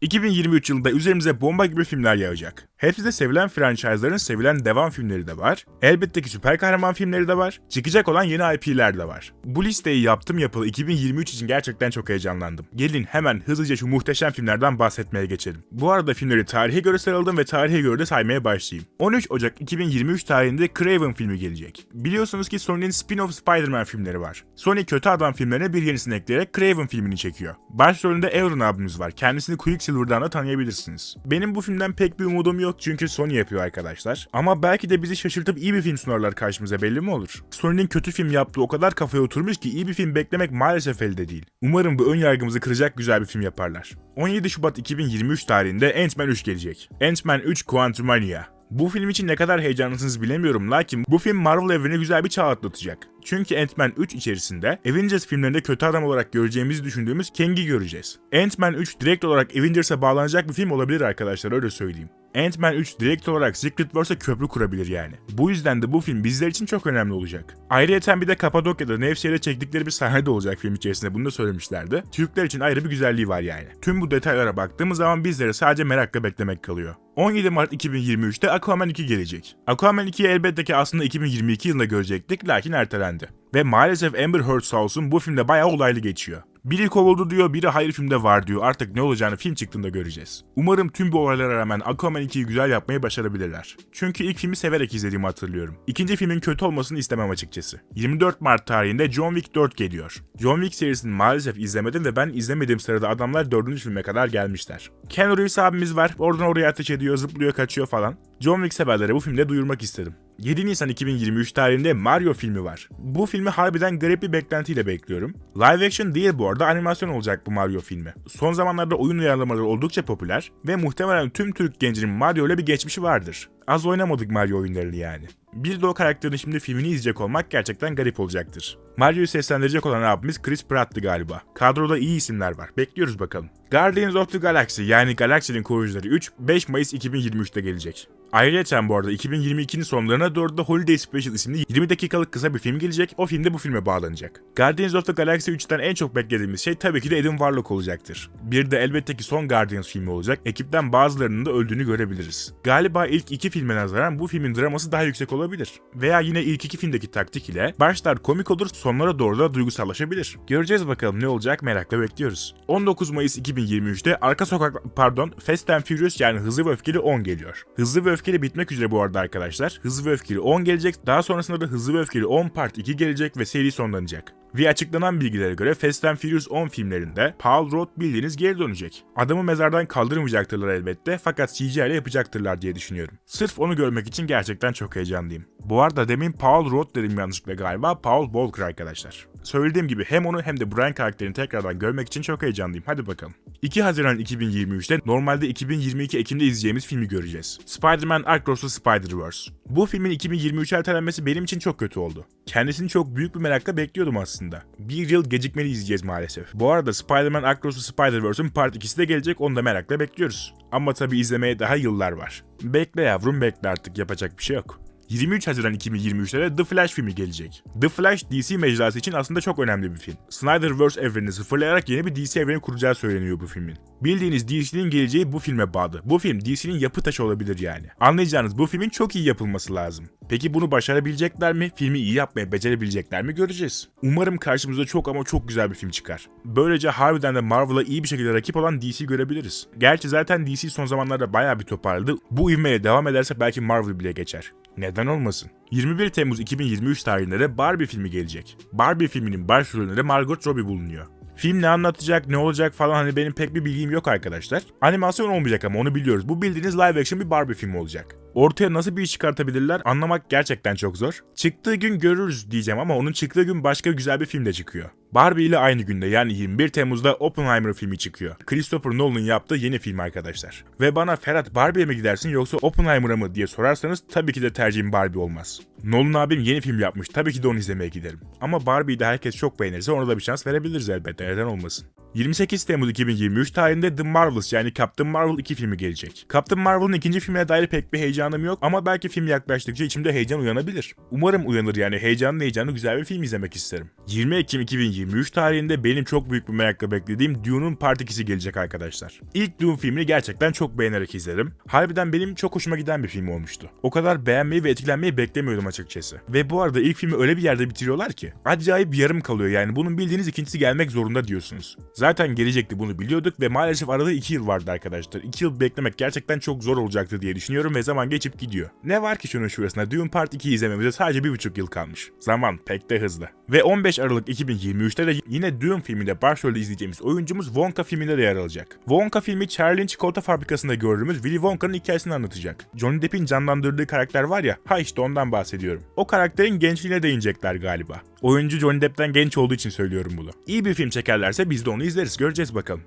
2023 yılında üzerimize bomba gibi filmler yağacak. Hepsi de sevilen franchise'ların sevilen devam filmleri de var. Elbette ki süper kahraman filmleri de var. Çıkacak olan yeni IP'ler de var. Bu listeyi yaptım yapalı 2023 için gerçekten çok heyecanlandım. Gelin hemen hızlıca şu muhteşem filmlerden bahsetmeye geçelim. Bu arada filmleri tarihe göre sıraladım ve tarihe göre de saymaya başlayayım. 13 Ocak 2023 tarihinde Craven filmi gelecek. Biliyorsunuz ki Sony'nin spin-off Spider-Man filmleri var. Sony kötü adam filmlerine bir yenisini ekleyerek Craven filmini çekiyor. Başrolünde Aaron abimiz var. Kendisini Quicksilver'dan da tanıyabilirsiniz. Benim bu filmden pek bir umudum yok çünkü Sony yapıyor arkadaşlar. Ama belki de bizi şaşırtıp iyi bir film sunarlar karşımıza belli mi olur? Sony'nin kötü film yaptığı o kadar kafaya oturmuş ki iyi bir film beklemek maalesef elde değil. Umarım bu ön yargımızı kıracak güzel bir film yaparlar. 17 Şubat 2023 tarihinde Ant-Man 3 gelecek. Ant-Man 3 Quantumania. Bu film için ne kadar heyecanlısınız bilemiyorum lakin bu film Marvel evreni güzel bir çağ atlatacak. Çünkü Ant-Man 3 içerisinde Avengers filmlerinde kötü adam olarak göreceğimizi düşündüğümüz Kang'i göreceğiz. Ant-Man 3 direkt olarak Avengers'a bağlanacak bir film olabilir arkadaşlar öyle söyleyeyim. Ant-Man 3 direkt olarak Secret Wars'a köprü kurabilir yani. Bu yüzden de bu film bizler için çok önemli olacak. Ayrıca bir de Kapadokya'da Nevşehir'e çektikleri bir sahne de olacak film içerisinde bunu da söylemişlerdi. Türkler için ayrı bir güzelliği var yani. Tüm bu detaylara baktığımız zaman bizlere sadece merakla beklemek kalıyor. 17 Mart 2023'te Aquaman 2 gelecek. Aquaman 2'yi elbette ki aslında 2022 yılında görecektik lakin ertelendi. Ve maalesef Amber Heard olsun bu filmde bayağı olaylı geçiyor. Biri kovuldu diyor, biri hayır filmde var diyor. Artık ne olacağını film çıktığında göreceğiz. Umarım tüm bu olaylara rağmen Aquaman 2'yi güzel yapmayı başarabilirler. Çünkü ilk filmi severek izlediğimi hatırlıyorum. İkinci filmin kötü olmasını istemem açıkçası. 24 Mart tarihinde John Wick 4 geliyor. John Wick serisini maalesef izlemedim ve ben izlemediğim sırada adamlar 4. filme kadar gelmişler. Ken Reeves abimiz var, oradan oraya ateş ediyor, zıplıyor, kaçıyor falan. John Wick severlere bu filmde duyurmak istedim. 7 Nisan 2023 tarihinde Mario filmi var. Bu filmi harbiden garip bir beklentiyle bekliyorum. Live action değil bu arada animasyon olacak bu Mario filmi. Son zamanlarda oyun uyarlamaları oldukça popüler ve muhtemelen tüm Türk gencinin Mario ile bir geçmişi vardır. Az oynamadık Mario oyunlarını yani. Bir de o karakterin şimdi filmini izleyecek olmak gerçekten garip olacaktır. Mario'yu seslendirecek olan abimiz Chris Pratt'tı galiba. Kadroda iyi isimler var. Bekliyoruz bakalım. Guardians of the Galaxy yani Galaxy'nin koruyucuları 3 5 Mayıs 2023'te gelecek. Ayrıca bu arada 2022'nin sonlarına doğru da Holiday Special isimli 20 dakikalık kısa bir film gelecek. O film de bu filme bağlanacak. Guardians of the Galaxy 3'ten en çok beklediğimiz şey tabii ki de Adam Warlock olacaktır. Bir de elbette ki son Guardians filmi olacak. Ekipten bazılarının da öldüğünü görebiliriz. Galiba ilk iki filme nazaran bu filmin draması daha yüksek olabilir. Veya yine ilk iki filmdeki taktik ile başlar komik olur sonlara doğru da duygusallaşabilir. Göreceğiz bakalım ne olacak merakla bekliyoruz. 19 Mayıs 2023'te arka sokak pardon Fast and Furious yani Hızlı ve Öfkeli 10 geliyor. Hızlı ve Öfkeli bitmek üzere bu arada arkadaşlar. Hızlı ve Öfkeli 10 gelecek. Daha sonrasında da Hızlı ve Öfkeli 10 Part 2 gelecek ve seri sonlanacak. Ve açıklanan bilgilere göre Fast and Furious 10 filmlerinde Paul Rudd bildiğiniz geri dönecek. Adamı mezardan kaldırmayacaktırlar elbette fakat CGI ile yapacaktırlar diye düşünüyorum. Sırf onu görmek için gerçekten çok heyecanlıyım. Bu arada demin Paul Rudd dedim yanlışlıkla galiba Paul Walker arkadaşlar. Söylediğim gibi hem onu hem de Brian karakterini tekrardan görmek için çok heyecanlıyım. Hadi bakalım. 2 Haziran 2023'te normalde 2022 Ekim'de izleyeceğimiz filmi göreceğiz. Spider-Man Across the Spider-Verse. Bu filmin 2023 ertelenmesi benim için çok kötü oldu. Kendisini çok büyük bir merakla bekliyordum aslında. Bir yıl gecikmeli izleyeceğiz maalesef. Bu arada Spider-Man Across the Spider-Verse'ün Part 2'si de gelecek onu da merakla bekliyoruz. Ama tabi izlemeye daha yıllar var. Bekle yavrum bekle artık yapacak bir şey yok. 23 Haziran 2023'te de The Flash filmi gelecek. The Flash DC mecrası için aslında çok önemli bir film. Snyderverse evrenini sıfırlayarak yeni bir DC evreni kuracağı söyleniyor bu filmin. Bildiğiniz DC'nin geleceği bu filme bağlı. Bu film DC'nin yapı taşı olabilir yani. Anlayacağınız bu filmin çok iyi yapılması lazım. Peki bunu başarabilecekler mi? Filmi iyi yapmaya becerebilecekler mi? Göreceğiz. Umarım karşımıza çok ama çok güzel bir film çıkar. Böylece harbiden de Marvel'a iyi bir şekilde rakip olan DC görebiliriz. Gerçi zaten DC son zamanlarda bayağı bir toparladı. Bu ivmeye devam ederse belki Marvel bile geçer. Neden olmasın? 21 Temmuz 2023 tarihinde de Barbie filmi gelecek. Barbie filminin başrolünde de Margot Robbie bulunuyor. Film ne anlatacak, ne olacak falan hani benim pek bir bilgim yok arkadaşlar. Animasyon olmayacak ama onu biliyoruz. Bu bildiğiniz live action bir Barbie filmi olacak. Ortaya nasıl bir iş çıkartabilirler anlamak gerçekten çok zor. Çıktığı gün görürüz diyeceğim ama onun çıktığı gün başka güzel bir film de çıkıyor. Barbie ile aynı günde yani 21 Temmuz'da Oppenheimer filmi çıkıyor. Christopher Nolan'ın yaptığı yeni film arkadaşlar. Ve bana Ferhat Barbie'ye mi gidersin yoksa Oppenheimer'a mı diye sorarsanız tabii ki de tercihim Barbie olmaz. Nolan abim yeni film yapmış tabii ki de onu izlemeye giderim. Ama Barbie'yi de herkes çok beğenirse ona da bir şans verebiliriz elbette neden olmasın. 28 Temmuz 2023 tarihinde The Marvels yani Captain Marvel 2 filmi gelecek. Captain Marvel'ın ikinci filmine dair pek bir heyecan heyecanım yok ama belki film yaklaştıkça içimde heyecan uyanabilir. Umarım uyanır yani heyecanlı heyecanlı güzel bir film izlemek isterim. 20 Ekim 2023 tarihinde benim çok büyük bir merakla beklediğim Dune'un Part 2'si gelecek arkadaşlar. İlk Dune filmini gerçekten çok beğenerek izledim. Harbiden benim çok hoşuma giden bir film olmuştu. O kadar beğenmeyi ve etkilenmeyi beklemiyordum açıkçası. Ve bu arada ilk filmi öyle bir yerde bitiriyorlar ki acayip yarım kalıyor yani bunun bildiğiniz ikincisi gelmek zorunda diyorsunuz. Zaten gelecekti bunu biliyorduk ve maalesef arada 2 yıl vardı arkadaşlar. 2 yıl beklemek gerçekten çok zor olacaktı diye düşünüyorum ve zaman geçip gidiyor. Ne var ki şunun şurasında Dune Part 2 izlememize sadece 1,5 yıl kalmış. Zaman pek de hızlı. Ve 15 Aralık 2023'te de yine Dune filminde başrolde izleyeceğimiz oyuncumuz Wonka filminde de yer alacak. Wonka filmi Charlie'nin çikolata fabrikasında gördüğümüz Willy Wonka'nın hikayesini anlatacak. Johnny Depp'in canlandırdığı karakter var ya, ha işte ondan bahsediyorum. O karakterin gençliğine değinecekler galiba. Oyuncu Johnny Depp'ten genç olduğu için söylüyorum bunu. İyi bir film çekerlerse biz de onu izleriz, göreceğiz bakalım.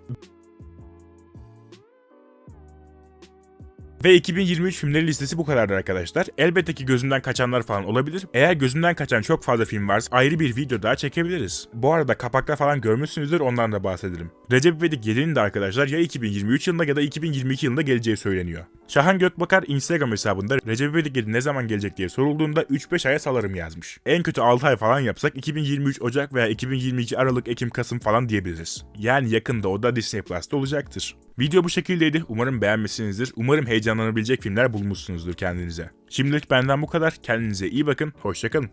Ve 2023 filmleri listesi bu kadardır arkadaşlar. Elbette ki gözümden kaçanlar falan olabilir. Eğer gözümden kaçan çok fazla film varsa ayrı bir video daha çekebiliriz. Bu arada kapakta falan görmüşsünüzdür ondan da bahsedelim. Recep İvedik 7'nin de arkadaşlar ya 2023 yılında ya da 2022 yılında geleceği söyleniyor. Şahan Gökbakar Instagram hesabında Recep İvedik 7 ne zaman gelecek diye sorulduğunda 3-5 aya salarım yazmış. En kötü 6 ay falan yapsak 2023 Ocak veya 2022 Aralık, Ekim, Kasım falan diyebiliriz. Yani yakında o da Disney Plus'ta olacaktır. Video bu şekildeydi. Umarım beğenmişsinizdir. Umarım heyecanlanabilecek filmler bulmuşsunuzdur kendinize. Şimdilik benden bu kadar. Kendinize iyi bakın. Hoşçakalın.